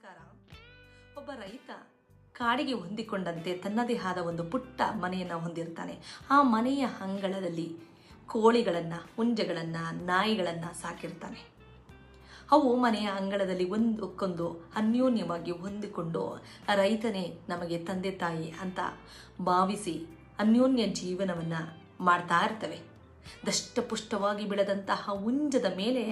ನಮಸ್ಕಾರ. ಒಬ್ಬ ರೈತ ಕಾಡಿಗೆ ಹೊಂದಿಕೊಂಡಂತೆ ತನ್ನದೇ ಆದ ಒಂದು ಪುಟ್ಟ ಮನೆಯನ್ನು ಹೊಂದಿರ್ತಾನೆ. ಆ ಮನೆಯ ಅಂಗಳದಲ್ಲಿ ಕೋಳಿಗಳನ್ನು, ಹುಂಜಗಳನ್ನು, ನಾಯಿಗಳನ್ನು ಸಾಕಿರ್ತಾನೆ. ಅವು ಮನೆಯ ಅಂಗಳದಲ್ಲಿ ಒಂದಕ್ಕೊಂದು ಅನ್ಯೋನ್ಯವಾಗಿ ಹೊಂದಿಕೊಂಡು ರೈತನೇ ನಮಗೆ ತಂದೆ ತಾಯಿ ಅಂತ ಭಾವಿಸಿ ಅನ್ಯೋನ್ಯ ಜೀವನವನ್ನು ಮಾಡ್ತಾ ಇರ್ತವೆ. ದಷ್ಟಪುಷ್ಟವಾಗಿ ಬೆಳೆದಂತಹ ಹುಂಜದ ಮೇಲೆ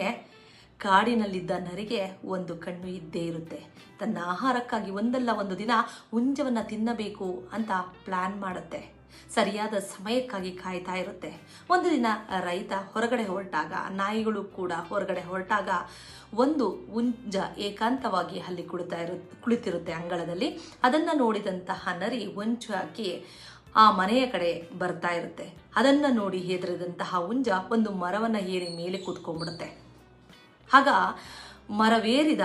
ಕಾಡಿನಲ್ಲಿದ್ದ ನರಿಗೆ ಒಂದು ಕಣ್ಣು ಇದ್ದೇ ಇರುತ್ತೆ. ತನ್ನ ಆಹಾರಕ್ಕಾಗಿ ಒಂದಲ್ಲ ಒಂದು ದಿನ ಹುಂಜವನ್ನು ತಿನ್ನಬೇಕು ಅಂತ ಪ್ಲಾನ್ ಮಾಡುತ್ತೆ. ಸರಿಯಾದ ಸಮಯಕ್ಕಾಗಿ ಕಾಯ್ತಾ ಇರುತ್ತೆ. ಒಂದು ದಿನ ರೈತ ಹೊರಗಡೆ ಹೊರಟಾಗ, ನಾಯಿಗಳು ಕೂಡ ಹೊರಗಡೆ ಹೊರಟಾಗ ಒಂದು ಹುಂಜ ಏಕಾಂತವಾಗಿ ಅಲ್ಲಿ ಕುಳಿತಾ ಇರು, ಕುಳಿತಿರುತ್ತೆ ಅಂಗಳದಲ್ಲಿ. ಅದನ್ನು ನೋಡಿದಂತಹ ನರಿ ಹೊಂಚು ಹಾಕಿ ಆ ಮನೆಯ ಕಡೆ ಬರ್ತಾ ಇರುತ್ತೆ. ಅದನ್ನು ನೋಡಿ ಹೆದರಿದಂತಹ ಹುಂಜ ಒಂದು ಮರವನ್ನು ಏರಿ ಮೇಲೆ ಕೂತ್ಕೊಂಡ್ಬಿಡುತ್ತೆ. ಆಗ ಮರವೇರಿದ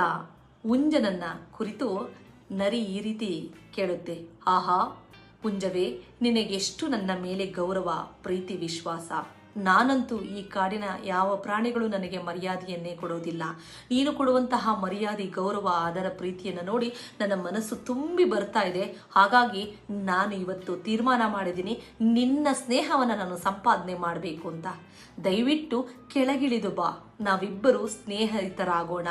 ಹುಂಜನನ್ನ ಕುರಿತು ನರಿ ಈ ರೀತಿ ಕೇಳುತ್ತೆ, ಆಹಾ, ಹುಂಜವೇ, ನಿನಗೆಷ್ಟು ನನ್ನ ಮೇಲೆ ಗೌರವ, ಪ್ರೀತಿ, ವಿಶ್ವಾಸ. ನಾನಂತೂ ಈ ಕಾಡಿನ ಯಾವ ಪ್ರಾಣಿಗಳು ನನಗೆ ಮರ್ಯಾದೆಯನ್ನೇ ಕೊಡೋದಿಲ್ಲ ನೀನು ಕೊಡುವಂತಹ ಮರ್ಯಾದೆ, ಗೌರವ ಅದರ ಪ್ರೀತಿಯನ್ನು ನೋಡಿ ನನ್ನ ಮನಸ್ಸು ತುಂಬಿ ಬರ್ತಾ ಇದೆ. ಹಾಗಾಗಿ ನಾನು ಇವತ್ತು ತೀರ್ಮಾನ ಮಾಡಿದ್ದೀನಿ. ನಿನ್ನ ಸ್ನೇಹವನ್ನು ನಾನು ಸಂಪಾದನೆ ಮಾಡಬೇಕು ಅಂತ. ದಯವಿಟ್ಟು ಕೆಳಗಿಳಿದು ಬಾ. ನಾವಿಬ್ಬರು ಸ್ನೇಹಿತರಾಗೋಣ.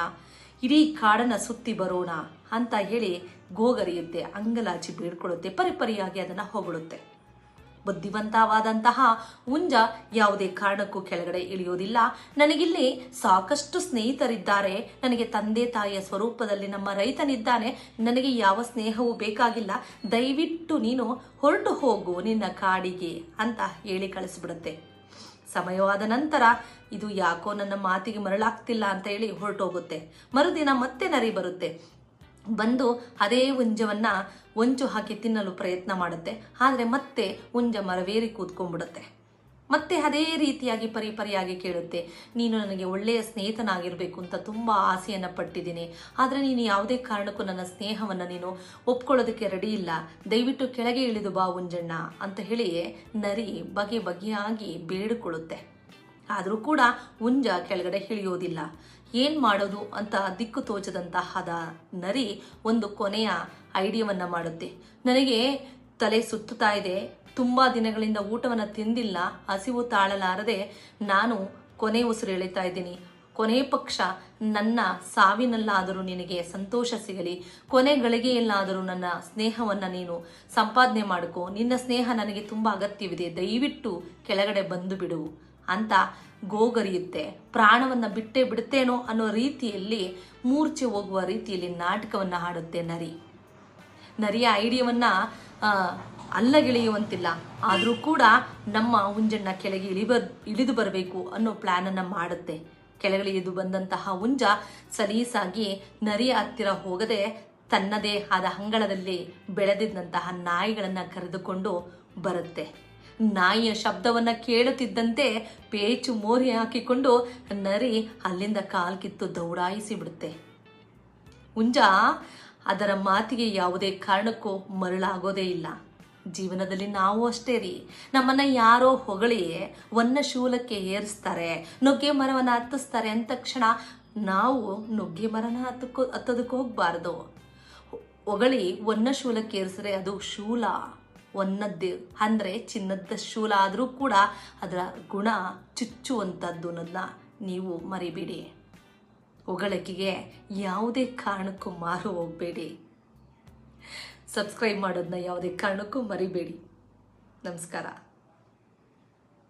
ಇಡೀ ಕಾಡನ್ನು ಸುತ್ತಿ ಬರೋಣ ಅಂತ ಹೇಳಿ ಗೋಗರಿಯುತ್ತೆ ಅಂಗಲಾಚಿ ಬೀಳ್ಕೊಳ್ಳುತ್ತೆ, ಪರಿಪರಿಯಾಗಿ ಅದನ್ನು ಹೊಗಳುತ್ತೆ ಬುದ್ಧಿವಂತವಾದಂತಹ ಉಂಜ ಯಾವುದೇ ಕಾರಣಕ್ಕೂ ಕೆಳಗಡೆ ಇಳಿಯೋದಿಲ್ಲ ನನಗಿಲ್ಲಿ ಸಾಕಷ್ಟು ಸ್ನೇಹಿತರಿದ್ದಾರೆ. ನನಗೆ ತಂದೆ ತಾಯಿಯ ಸ್ವರೂಪದಲ್ಲಿ ನಮ್ಮ ರೈತನಿದ್ದಾನೆ. ನನಗೆ ಯಾವ ಸ್ನೇಹವೂ ಬೇಕಾಗಿಲ್ಲ. ದಯವಿಟ್ಟು ನೀನು ಹೊರಟು ಹೋಗು ನಿನ್ನ ಕಾಡಿಗೆ ಅಂತ ಹೇಳಿ ಕಳಿಸ್ಬಿಡುತ್ತೆ. ಸಮಯವಾದ ನಂತರ ಇದು ಯಾಕೋ ನನ್ನ ಮಾತಿಗೆ ಮರಳಾಗ್ತಿಲ್ಲ ಅಂತ ಹೇಳಿ ಹೊರಟೋಗುತ್ತೆ ಮರುದಿನ ಮತ್ತೆ ನರಿ ಬರುತ್ತೆ. ಬಂದು ಅದೇ ಉಂಜವನ್ನ ಹೊಂಚು ಹಾಕಿ ತಿನ್ನಲು ಪ್ರಯತ್ನ ಮಾಡುತ್ತೆ. ಆದರೆ ಮತ್ತೆ ಹುಂಜ ಮರವೇರಿ ಕೂತ್ಕೊಂಡ್ಬಿಡುತ್ತೆ. ಮತ್ತೆ ಅದೇ ರೀತಿಯಾಗಿ ಪರಿಪರಿಯಾಗಿ ಕೇಳುತ್ತೆ. ನೀನು ನನಗೆ ಒಳ್ಳೆಯ ಸ್ನೇಹಿತನಾಗಿರಬೇಕು ಅಂತ ತುಂಬ ಆಸೆಯನ್ನು ಪಟ್ಟಿದ್ದೀನಿ. ಆದರೆ ನೀನು ಯಾವುದೇ ಕಾರಣಕ್ಕೂ ನನ್ನ ಸ್ನೇಹವನ್ನು ನೀನು ಒಪ್ಕೊಳ್ಳೋದಕ್ಕೆ ರೆಡಿ ಇಲ್ಲ. ದಯವಿಟ್ಟು ಕೆಳಗೆ ಇಳಿದು ಬಾ ಉಂಜಣ್ಣ ಅಂತ ಹೇಳಿ ನರಿ ಬಗೆ ಬಗೆಯಾಗಿ ಬೇಡಿಕೊಳ್ಳುತ್ತೆ. ಆದರೂ ಕೂಡ ಹುಂಜ ಕೆಳಗಡೆ ಇಳಿಯೋದಿಲ್ಲ ಏನು ಮಾಡೋದು ಅಂತ ದಿಕ್ಕು ತೋಚದಂತಹದ ನರಿ ಒಂದು ಕೊನೆಯ ಐಡಿಯಾವನ್ನು ಮಾಡುತ್ತೆ. ನನಗೆ ತಲೆ ಸುತ್ತುತ್ತಾ ಇದೆ. ತುಂಬ ದಿನಗಳಿಂದ ಊಟವನ್ನು ತಿಂದಿಲ್ಲ. ಹಸಿವು ತಾಳಲಾರದೆ ನಾನು ಕೊನೆ ಉಸಿರು ಎಳಿತಾ ಇದ್ದೀನಿ. ಕೊನೆ ಪಕ್ಷ ನನ್ನ ಸಾವಿನಲ್ಲಾದರೂ ನಿನಗೆ ಸಂತೋಷ ಸಿಗಲಿ. ಕೊನೆ ಗಳಿಗೆಯಲ್ಲಾದರೂ ನನ್ನ ಸ್ನೇಹವನ್ನು ನೀನು ಸಂಪಾದನೆ ಮಾಡಿಕೊ. ನಿನ್ನ ಸ್ನೇಹ ನನಗೆ ತುಂಬ ಅಗತ್ಯವಿದೆ. ದಯವಿಟ್ಟು ಕೆಳಗಡೆ ಬಂದು ಬಿಡು. ಅಂತ ಗೋಗರಿಯುತ್ತೆ. ಪ್ರಾಣವನ್ನು ಬಿಟ್ಟೇ ಬಿಡುತ್ತೇನೋ ಅನ್ನೋ ರೀತಿಯಲ್ಲಿ ಮೂರ್ಛೆ ಹೋಗುವ ರೀತಿಯಲ್ಲಿ ನಾಟಕವನ್ನು ಹಾಡುತ್ತೆ ನರಿ. ನರಿಯ ಐಡಿಯಾವನ್ನ ಅಲ್ಲಗಿಳಿಯುವಂತಿಲ್ಲ. ಆದರೂ ಕೂಡ ನಮ್ಮ ಹುಂಜನ್ನ ಕೆಳಗೆ ಇಳಿಬ, ಇಳಿದು ಬರಬೇಕು ಅನ್ನೋ ಪ್ಲ್ಯಾನನ್ನು ಮಾಡುತ್ತೆ. ಕೆಳಗಿಳಿದು ಬಂದಂತಹ ಹುಂಜ ಸಲೀಸಾಗಿ ನರಿಯ ಹತ್ತಿರ ಹೋಗದೆ ತನ್ನದೇ ಆದ ಅಂಗಳದಲ್ಲಿ ಬೆಳೆದಿದ್ದಂತಹ ನಾಯಿಗಳನ್ನು ಕರೆದುಕೊಂಡು ಬರುತ್ತೆ. ನಾಯಿಯ ಶಬ್ದವನ್ನ ಕೇಳುತ್ತಿದ್ದಂತೆ ಪೇಚು ಮೋರಿ ಹಾಕಿಕೊಂಡು ನರಿ ಅಲ್ಲಿಂದ ಕಾಲ್ ಕಿತ್ತು ದೌಡಾಯಿಸಿ ಬಿಡುತ್ತೆ. ಹುಂಜ, ಅದರ ಮಾತಿಗೆ ಯಾವುದೇ ಕಾರಣಕ್ಕೂ ಮರಳಾಗೋದೇ ಇಲ್ಲ. ಜೀವನದಲ್ಲಿ ನಾವು ಅಷ್ಟೇ ರೀ. ನಮ್ಮನ್ನ ಯಾರೋ ಹೊಗಳಿ ವನ್ನ ಶೂಲಕ್ಕೆ ಏರಿಸ್ತಾರೆ, ನುಗ್ಗೆ ಮರವನ್ನು ಹತ್ತಿಸ್ತಾರೆ ಅಂದ ತಕ್ಷಣ ನಾವು ನುಗ್ಗೆ ಮರನ ಹತ್ತಕ್ಕೋ ಹತ್ತೋದಕ್ಕೆ ಹೋಗ್ಬಾರ್ದು. ಹೊಗಳಿ ಒನ್ನ ಶೂಲಕ್ಕೆ ಏರಿಸಿದ್ರೆ ಅದು ಶೂಲ. ಒನ್ನದ್ದೇ, ಅಂದರೆ ಚಿನ್ನದ ಶೂಲ ಆದರೂ ಕೂಡ ಅದರ ಗುಣ ಚುಚ್ಚುವಂಥದ್ದು ಅನ್ನೋದನ್ನ ನೀವು ಮರಿಬೇಡಿ. ಹೊಗಳಿಕೆಗೆ ಯಾವುದೇ ಕಾರಣಕ್ಕೂ ಮಾರು ಹೋಗಬೇಡಿ. ಸಬ್ಸ್ಕ್ರೈಬ್ ಮಾಡೋದನ್ನ ಯಾವುದೇ ಕಾರಣಕ್ಕೂ ಮರಿಬೇಡಿ. ನಮಸ್ಕಾರ.